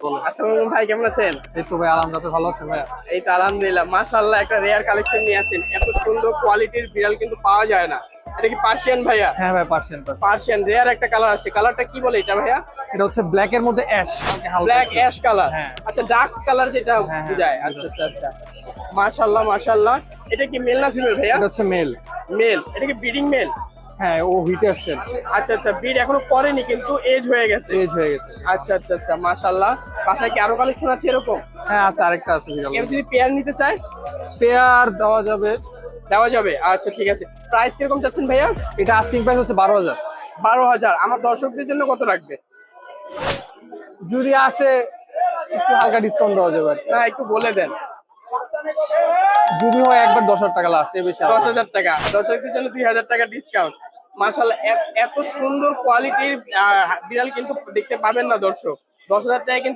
আসসালামু ভাই কেমন আছেন? এই তো ভাই আলহামদুলিল্লাহ ভালো আছেন এই তো আলহামদুলিল্লাহ। মাশাআল্লাহ একটা রেয়ার কালেকশন নিয়ে আছেন এত সুন্দর কোয়ালিটির বিড়াল কিন্তু পাওয়া যায় না। এটা কি পার্সিয়ান ভাইয়া? হ্যাঁ ভাই পার্সিয়ান রেয়ার একটা কালার আছে কালারটা কি বলে এটা ভাইয়া? এটা হচ্ছে ব্ল্যাক এর মধ্যে অ্যাশ ব্ল্যাক অ্যাশ কালার হ্যাঁ। আচ্ছা ডার্ক কালার যেটা হ্যাঁ, বোঝায় হ্যাঁ, আচ্ছা আচ্ছা আচ্ছা। মাশাআল্লাহ মাশাআল্লাহ। এটা কি মেল না ফিমেল ভাইয়া? এটা হচ্ছে মেল মেল এটা কি ব্রিডিং মেল হ্যাঁ ও হিটে আসছে। আচ্ছা আচ্ছা ব্রিড এখনও করেনি কিন্তু এজ হয়ে গেছে। এজ হয়ে গেছে। আচ্ছা আচ্ছা আচ্ছা মাশাআল্লাহ। বাসায় কি আরও কালেকশন আছে এরকম? হ্যাঁ আছে আরেকটা আছে কেউ যদি পেয়ার নিতে চায়? পেয়ার দেওয়া যাবে। দেওয়া যাবে? আচ্ছা ঠিক আছে। প্রাইস কীরকম চাচ্ছেন ভাইয়া? এটা আস্কিং প্রাইস হচ্ছে বারো হাজার। বারো হাজার। আমার দর্শকদের জন্য কত রাখবে যদি আসে একটু হালকা ডিসকাউন্ট দেওয়া যাবে না একটু বলে দেন। যদি হয় একবার দশ হাজার টাকা লাস্ট এর বেশি দশ হাজার টাকা। দর্শকদের জন্য দুই হাজার টাকা ডিসকাউন্ট মাসাল্লাহ এত সুন্দর কোয়ালিটির বিড়াল কিন্তু দেখতে পাবেন না দর্শক। দশ হাজার টাকায় কিন্তু